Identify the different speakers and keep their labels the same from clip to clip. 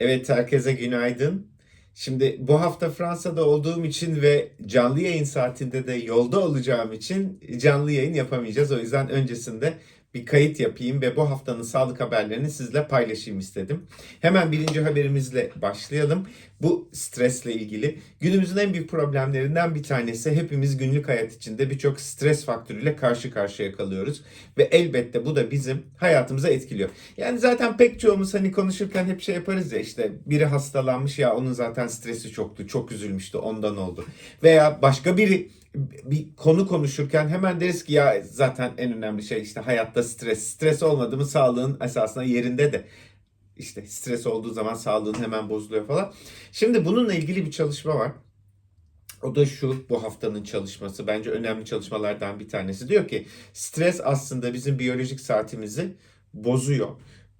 Speaker 1: Evet herkese günaydın. Şimdi bu hafta Fransa'da olduğum için ve canlı yayın saatinde de yolda olacağım için canlı yayın yapamayacağız. O yüzden öncesinde bir kayıt yapayım ve bu haftanın sağlık haberlerini sizle paylaşayım istedim. Hemen birinci haberimizle başlayalım. Bu stresle ilgili. Günümüzün en büyük problemlerinden bir tanesi hepimiz günlük hayat içinde birçok stres faktörüyle karşı karşıya kalıyoruz. Ve elbette bu da bizim hayatımıza etkiliyor. Yani zaten pek çoğumuz hani konuşurken hep şey yaparız ya işte biri hastalanmış ya onun zaten stresi çoktu, çok üzülmüştü ondan oldu. Veya başka biri bir konu konuşurken hemen deriz ki ya zaten en önemli şey işte hayatta stres. Stres olmadı mı sağlığın esasında yerinde de işte stres olduğu zaman sağlığın hemen bozuluyor falan. Şimdi bununla ilgili bir çalışma var. O da şu bu haftanın çalışması bence önemli çalışmalardan bir tanesi. Diyor ki stres aslında bizim biyolojik saatimizi bozuyor.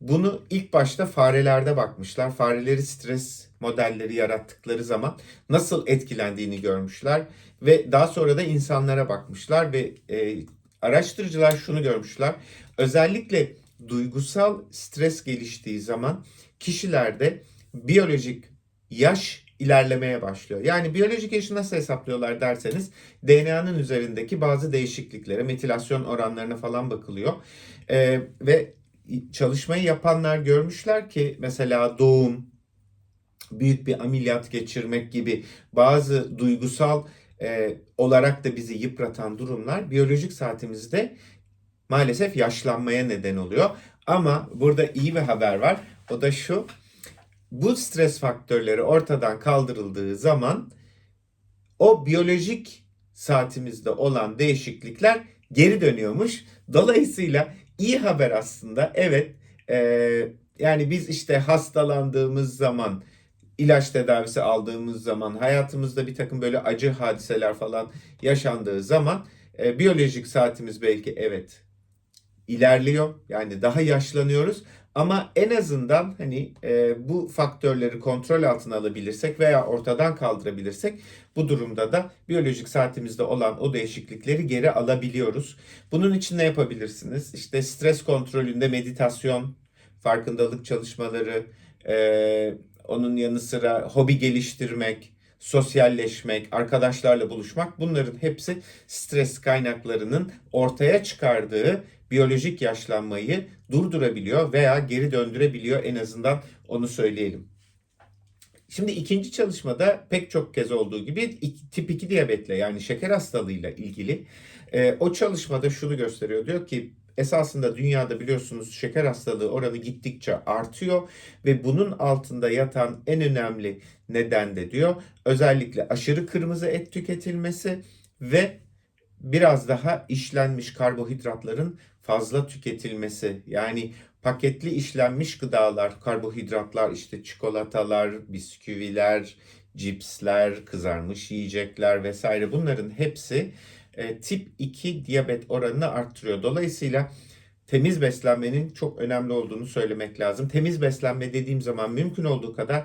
Speaker 1: Bunu ilk başta farelerde bakmışlar. Fareleri stres modelleri yarattıkları zaman nasıl etkilendiğini görmüşler ve daha sonra da insanlara bakmışlar ve e, araştırıcılar şunu görmüşler. Özellikle duygusal stres geliştiği zaman kişilerde biyolojik yaş ilerlemeye başlıyor. Yani biyolojik yaşı nasıl hesaplıyorlar derseniz DNA'nın üzerindeki bazı değişikliklere, metilasyon oranlarına falan bakılıyor. Ee, ve çalışmayı yapanlar görmüşler ki mesela doğum, büyük bir ameliyat geçirmek gibi bazı duygusal e, olarak da bizi yıpratan durumlar biyolojik saatimizde maalesef yaşlanmaya neden oluyor. Ama burada iyi bir haber var. O da şu. Bu stres faktörleri ortadan kaldırıldığı zaman o biyolojik saatimizde olan değişiklikler geri dönüyormuş. Dolayısıyla iyi haber aslında. Evet, e, yani biz işte hastalandığımız zaman, ilaç tedavisi aldığımız zaman, hayatımızda bir takım böyle acı hadiseler falan yaşandığı zaman e, biyolojik saatimiz belki evet ilerliyor. Yani daha yaşlanıyoruz. Ama en azından hani e, bu faktörleri kontrol altına alabilirsek veya ortadan kaldırabilirsek bu durumda da biyolojik saatimizde olan o değişiklikleri geri alabiliyoruz. Bunun için ne yapabilirsiniz? İşte stres kontrolünde meditasyon, farkındalık çalışmaları, e, onun yanı sıra hobi geliştirmek, sosyalleşmek, arkadaşlarla buluşmak bunların hepsi stres kaynaklarının ortaya çıkardığı biyolojik yaşlanmayı durdurabiliyor veya geri döndürebiliyor en azından onu söyleyelim. Şimdi ikinci çalışmada pek çok kez olduğu gibi tip 2 diyabetle yani şeker hastalığıyla ilgili e, o çalışmada şunu gösteriyor. Diyor ki esasında dünyada biliyorsunuz şeker hastalığı oranı gittikçe artıyor ve bunun altında yatan en önemli neden de diyor özellikle aşırı kırmızı et tüketilmesi ve biraz daha işlenmiş karbohidratların fazla tüketilmesi. Yani paketli işlenmiş gıdalar, karbohidratlar işte çikolatalar, bisküviler, cipsler, kızarmış yiyecekler vesaire bunların hepsi e, tip 2 diyabet oranını arttırıyor. Dolayısıyla temiz beslenmenin çok önemli olduğunu söylemek lazım. Temiz beslenme dediğim zaman mümkün olduğu kadar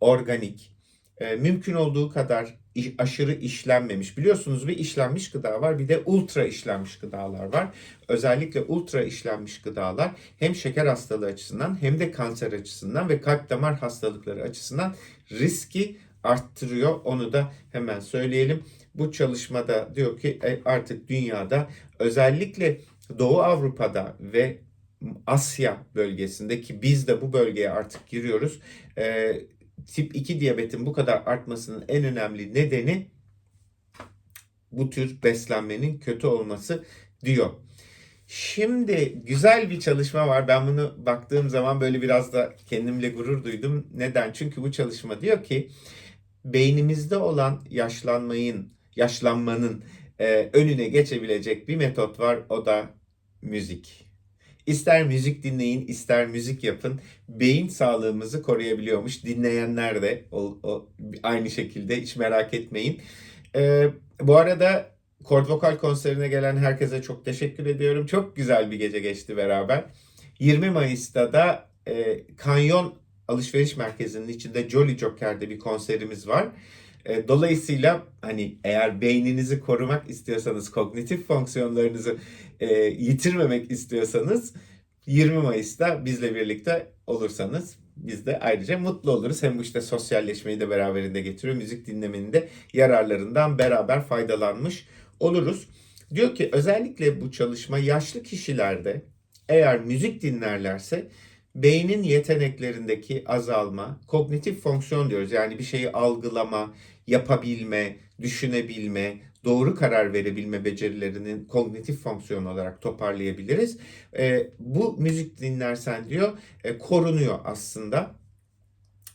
Speaker 1: organik, e, mümkün olduğu kadar aşırı işlenmemiş. Biliyorsunuz bir işlenmiş gıda var bir de ultra işlenmiş gıdalar var. Özellikle ultra işlenmiş gıdalar hem şeker hastalığı açısından hem de kanser açısından ve kalp damar hastalıkları açısından riski arttırıyor. Onu da hemen söyleyelim. Bu çalışmada diyor ki e, artık dünyada özellikle Doğu Avrupa'da ve Asya bölgesinde ki biz de bu bölgeye artık giriyoruz. E, tip 2 diyabetin bu kadar artmasının en önemli nedeni bu tür beslenmenin kötü olması diyor. Şimdi güzel bir çalışma var. Ben bunu baktığım zaman böyle biraz da kendimle gurur duydum. Neden? Çünkü bu çalışma diyor ki beynimizde olan yaşlanmayın, yaşlanmanın e, önüne geçebilecek bir metot var. O da müzik. İster müzik dinleyin, ister müzik yapın. Beyin sağlığımızı koruyabiliyormuş. Dinleyenler de o, o aynı şekilde hiç merak etmeyin. Ee, bu arada Kord Vokal konserine gelen herkese çok teşekkür ediyorum. Çok güzel bir gece geçti beraber. 20 Mayıs'ta da e, Kanyon Alışveriş Merkezi'nin içinde Jolly Joker'de bir konserimiz var. E, dolayısıyla hani eğer beyninizi korumak istiyorsanız, kognitif fonksiyonlarınızı e, yitirmemek istiyorsanız 20 Mayıs'ta bizle birlikte olursanız biz de ayrıca mutlu oluruz. Hem bu işte sosyalleşmeyi de beraberinde getiriyor. Müzik dinlemenin de yararlarından beraber faydalanmış oluruz. Diyor ki özellikle bu çalışma yaşlı kişilerde eğer müzik dinlerlerse beynin yeteneklerindeki azalma, kognitif fonksiyon diyoruz. Yani bir şeyi algılama, yapabilme, düşünebilme, doğru karar verebilme becerilerinin kognitif fonksiyon olarak toparlayabiliriz. E, bu müzik dinlersen diyor e, korunuyor aslında.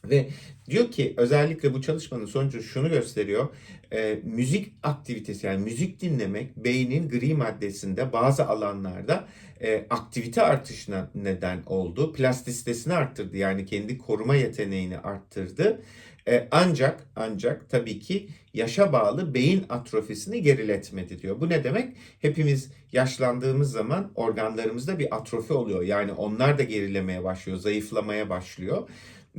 Speaker 1: Ve diyor ki özellikle bu çalışmanın sonucu şunu gösteriyor. E, müzik aktivitesi yani müzik dinlemek beynin gri maddesinde bazı alanlarda e, aktivite artışına neden oldu. Plastisitesini arttırdı yani kendi koruma yeteneğini arttırdı. E, ancak ancak tabii ki yaşa bağlı beyin atrofisini geriletmedi diyor. Bu ne demek? Hepimiz yaşlandığımız zaman organlarımızda bir atrofi oluyor. Yani onlar da gerilemeye başlıyor, zayıflamaya başlıyor.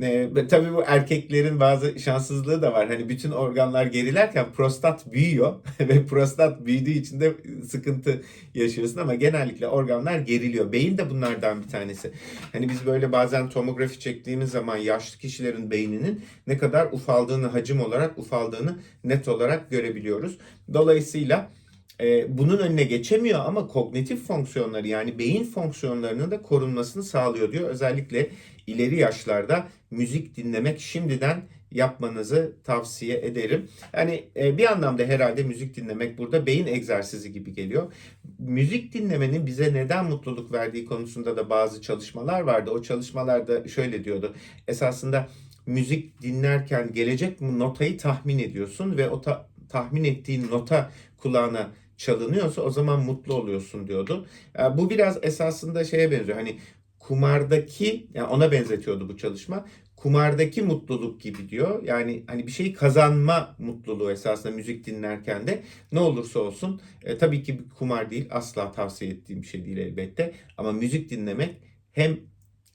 Speaker 1: E, tabii bu erkeklerin bazı şanssızlığı da var. Hani bütün organlar gerilerken prostat büyüyor ve prostat büyüdüğü için de sıkıntı yaşıyorsun ama genellikle organlar geriliyor. Beyin de bunlardan bir tanesi. Hani biz böyle bazen tomografi çektiğimiz zaman yaşlı kişilerin beyninin ne kadar ufaldığını, hacim olarak ufaldığını net olarak görebiliyoruz. Dolayısıyla e, bunun önüne geçemiyor ama kognitif fonksiyonları yani beyin fonksiyonlarının da korunmasını sağlıyor diyor. Özellikle ileri yaşlarda müzik dinlemek şimdiden yapmanızı tavsiye ederim. Yani e, bir anlamda herhalde müzik dinlemek burada beyin egzersizi gibi geliyor. Müzik dinlemenin bize neden mutluluk verdiği konusunda da bazı çalışmalar vardı. O çalışmalarda şöyle diyordu. Esasında müzik dinlerken gelecek notayı tahmin ediyorsun ve o ta- tahmin ettiğin nota kulağına çalınıyorsa o zaman mutlu oluyorsun diyordu. Yani bu biraz esasında şeye benziyor. Hani kumardaki yani ona benzetiyordu bu çalışma. Kumardaki mutluluk gibi diyor. Yani hani bir şeyi kazanma mutluluğu esasında müzik dinlerken de ne olursa olsun e, tabii ki bir kumar değil asla tavsiye ettiğim bir şey değil elbette ama müzik dinlemek hem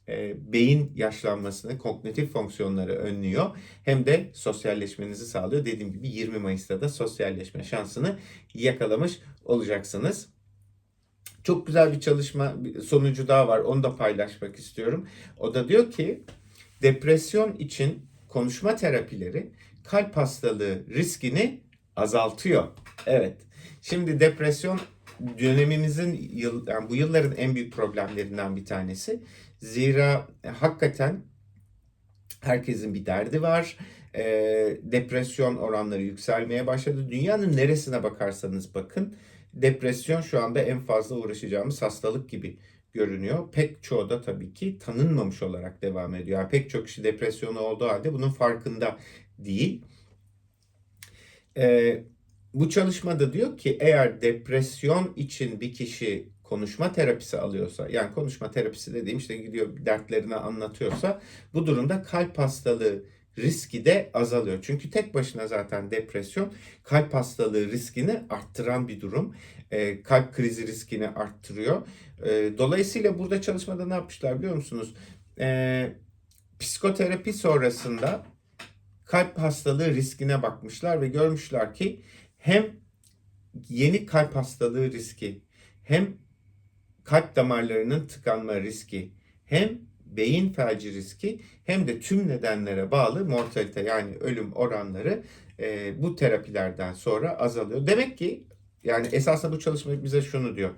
Speaker 1: e, beyin yaşlanmasını, kognitif fonksiyonları önlüyor. Hem de sosyalleşmenizi sağlıyor. Dediğim gibi 20 Mayıs'ta da sosyalleşme şansını yakalamış olacaksınız. Çok güzel bir çalışma sonucu daha var. Onu da paylaşmak istiyorum. O da diyor ki depresyon için konuşma terapileri kalp hastalığı riskini azaltıyor. Evet. Şimdi depresyon dönemimizin yıl, yani bu yılların en büyük problemlerinden bir tanesi. Zira hakikaten herkesin bir derdi var. E, depresyon oranları yükselmeye başladı. Dünyanın neresine bakarsanız bakın depresyon şu anda en fazla uğraşacağımız hastalık gibi görünüyor. Pek çoğu da tabii ki tanınmamış olarak devam ediyor. Yani pek çok kişi depresyonu olduğu halde bunun farkında değil. Ee, bu çalışmada diyor ki eğer depresyon için bir kişi konuşma terapisi alıyorsa, yani konuşma terapisi dediğim işte gidiyor dertlerini anlatıyorsa bu durumda kalp hastalığı riski de azalıyor. Çünkü tek başına zaten depresyon kalp hastalığı riskini arttıran bir durum. E, kalp krizi riskini arttırıyor. E, dolayısıyla burada çalışmada ne yapmışlar biliyor musunuz? E, psikoterapi sonrasında kalp hastalığı riskine bakmışlar ve görmüşler ki hem yeni kalp hastalığı riski hem kalp damarlarının tıkanma riski hem beyin felci riski hem de tüm nedenlere bağlı mortalite yani ölüm oranları e, bu terapilerden sonra azalıyor. Demek ki yani esasında bu çalışma bize şunu diyor.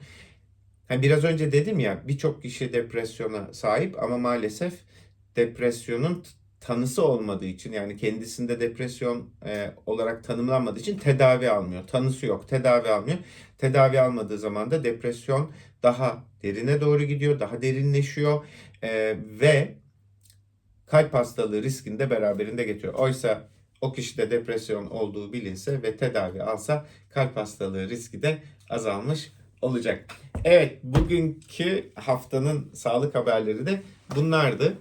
Speaker 1: Hani biraz önce dedim ya birçok kişi depresyona sahip ama maalesef depresyonun tanısı olmadığı için yani kendisinde depresyon e, olarak tanımlanmadığı için tedavi almıyor. Tanısı yok, tedavi almıyor. Tedavi almadığı zaman da depresyon daha derine doğru gidiyor, daha derinleşiyor e, ve kalp hastalığı riskini de beraberinde getiriyor. Oysa o kişide depresyon olduğu bilinse ve tedavi alsa kalp hastalığı riski de azalmış olacak. Evet, bugünkü haftanın sağlık haberleri de bunlardı.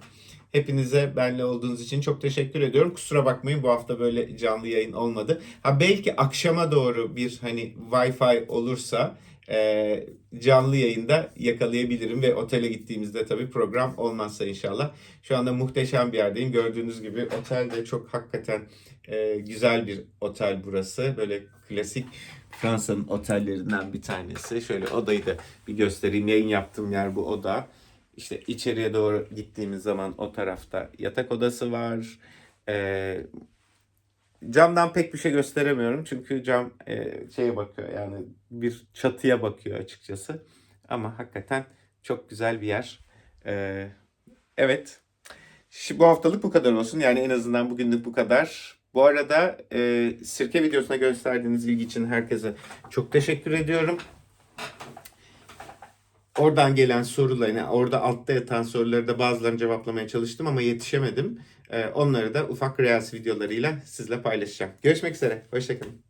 Speaker 1: Hepinize benle olduğunuz için çok teşekkür ediyorum. Kusura bakmayın bu hafta böyle canlı yayın olmadı. Ha belki akşama doğru bir hani Wi-Fi olursa e, canlı yayında yakalayabilirim ve otele gittiğimizde tabii program olmazsa inşallah. Şu anda muhteşem bir yerdeyim. Gördüğünüz gibi otel de çok hakikaten e, güzel bir otel burası. Böyle klasik Fransa'nın otellerinden bir tanesi. Şöyle odayı da bir göstereyim. Yayın yaptığım yer bu oda. İşte içeriye doğru gittiğimiz zaman o tarafta yatak odası var. Ee, camdan pek bir şey gösteremiyorum çünkü cam e, şeye bakıyor yani bir çatıya bakıyor açıkçası. Ama hakikaten çok güzel bir yer. Ee, evet. Şimdi bu haftalık bu kadar olsun. Yani en azından bugünlük bu kadar. Bu arada e, sirke videosuna gösterdiğiniz ilgi için herkese çok teşekkür ediyorum. Oradan gelen soruları, yani orada altta yatan soruları da bazılarını cevaplamaya çalıştım ama yetişemedim. Ee, onları da ufak reels videolarıyla sizle paylaşacağım. Görüşmek üzere. Hoşçakalın.